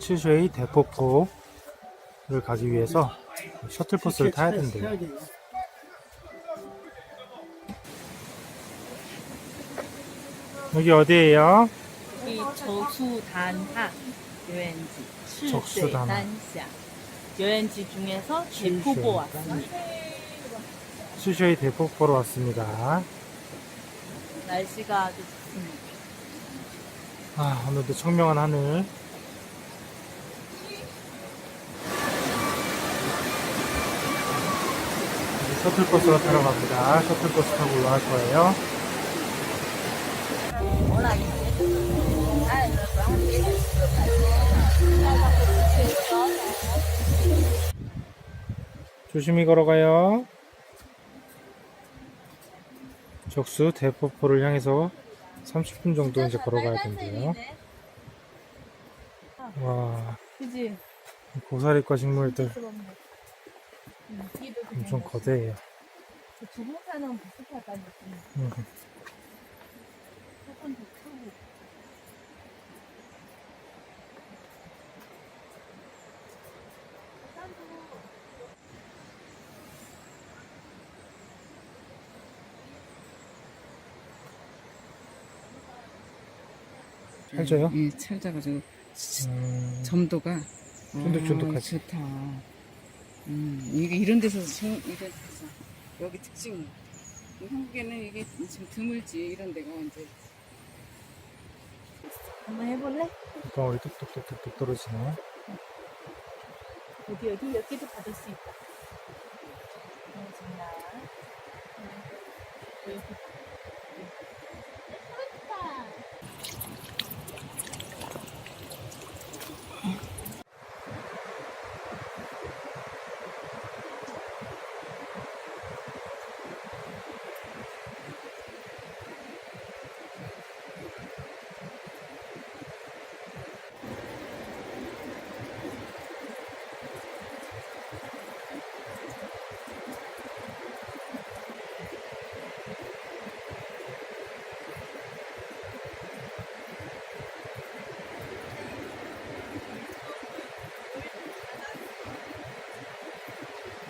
칠쉐이 대포포를 가기 위해서 셔틀버스를 타야 된대요. 여기 어디예요? 이 저수단하 여행지 적수단하. 칠세단샤 여행지 중에서 대포보 왔습니다. 칠쉐이 대포포로 왔습니다. 날씨가 아주 좋습니다. 아, 오늘도 청명한 하늘. 이제 셔틀버스가 타러 갑니다. 셔틀버스 타고 올라갈 거예요. 조심히 걸어가요. 적수 대포포를 향해서 30분 정도 이제 걸어가야 된대요. 와, 그지? 고사리과 식물들 엄청 거대해요. 주문사는 비슷하다 느낌. 음. 조금 더 크고. 해줘요? 예, 찰져가지고 음, 점도가 쫀득쫀득하지. 아, 좋다. 음, 이게 이런 데서 저, 이런 데서 여기 특징이 한국에는 이게 지금 드물지 이런 데가 이제 한번 해볼래? 방울이 뚝뚝뚝뚝뚝 떨어지네. 어디 어디 여기도 받을 수 있다. 어, 정말. 응. 여기.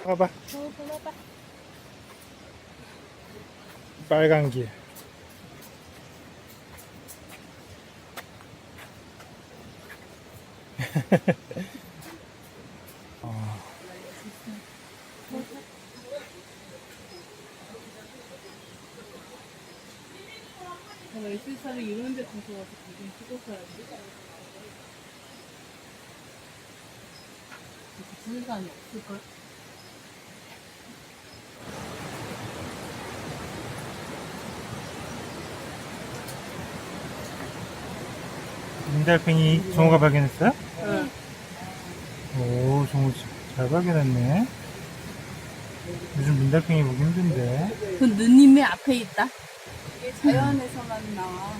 봐봐. 어, 골라봐. 빨간 길. 어, 이런 데 가서 와서 지금 찍었어야지. 이렇게 사람이 없을걸? 민달팽이 정우가 발견했어요? 응. 오, 정우 잘 발견했네. 요즘 민달팽이 보기 힘든데. 그 누님의 앞에 있다. 이게 자연에서만 나와.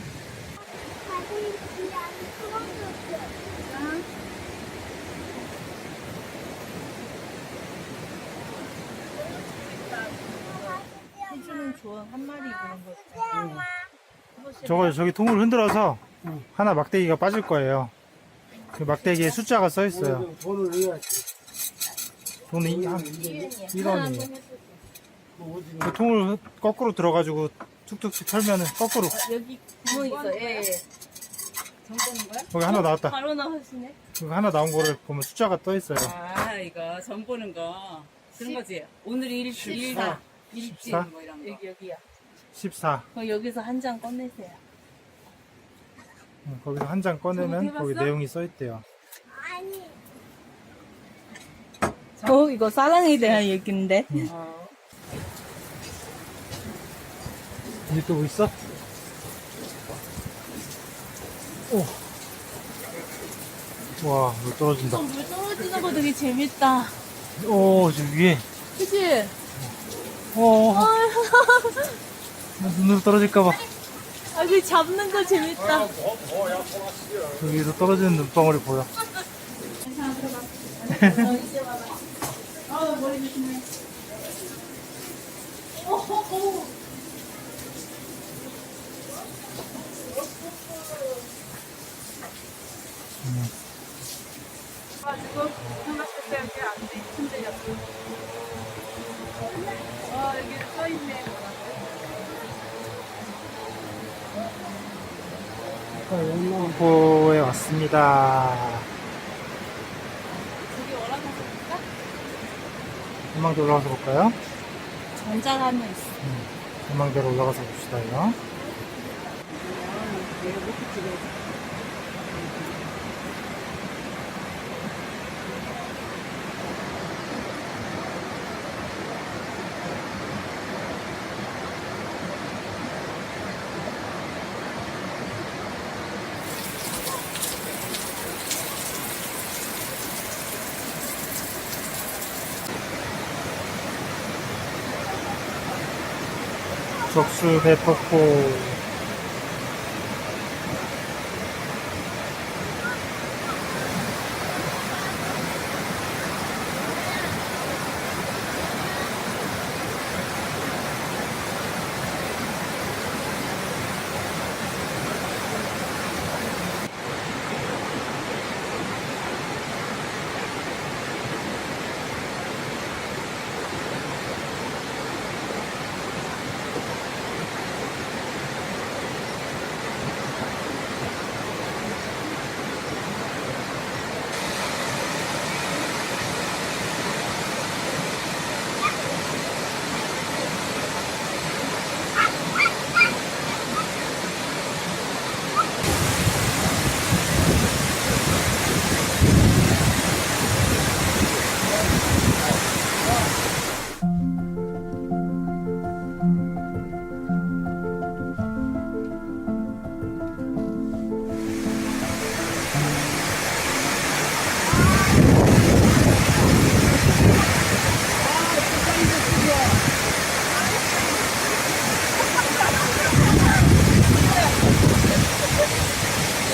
해주는 조언 한 마리 그런 거 있잖아. 저거 저기 통을 흔들어서 하나 막대기가 빠질 거예요. 그 막대기에 숫자가 써 있어요. 돈을 내야지. 돈이 한 네. 1원이에요. 그 통을 거꾸로 들어가지고 툭툭툭 털면은 거꾸로 여기 구멍 있어. 예, 예. 거야? 거기 하나 나왔다. 바로 나오시네. 그 하나 나온 거를 보면 숫자가 떠 있어요. 아 이거 점 보는 거 그런 거지. 오늘 일 일다 일진 십사? 뭐 이런 거. 여기 여기야. 14. 그럼 여기서 한 장 꺼내세요. 응, 거기서 한 장 꺼내면 거기? 내용이 써 있대요. 어, 이거 사랑에 대한 얘기인데. 어. 이제 또뭐 있어? 오. 와, 물 떨어진다. 어, 물 떨어지는 거 되게 재밌다. 오, 저 위에. 그치? 오, 나 눈으로 떨어질까봐. 아, 그 잡는 거 재밌다. 여기서 떨어지는 눈방울이 보여. 폭포에 왔습니다. 전망대 올라가서 볼까요? 전자하면 있어. 전망대로 올라가서 봅시다요. 적수 대폭포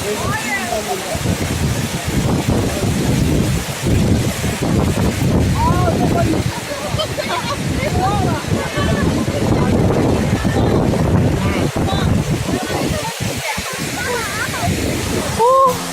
아, 오.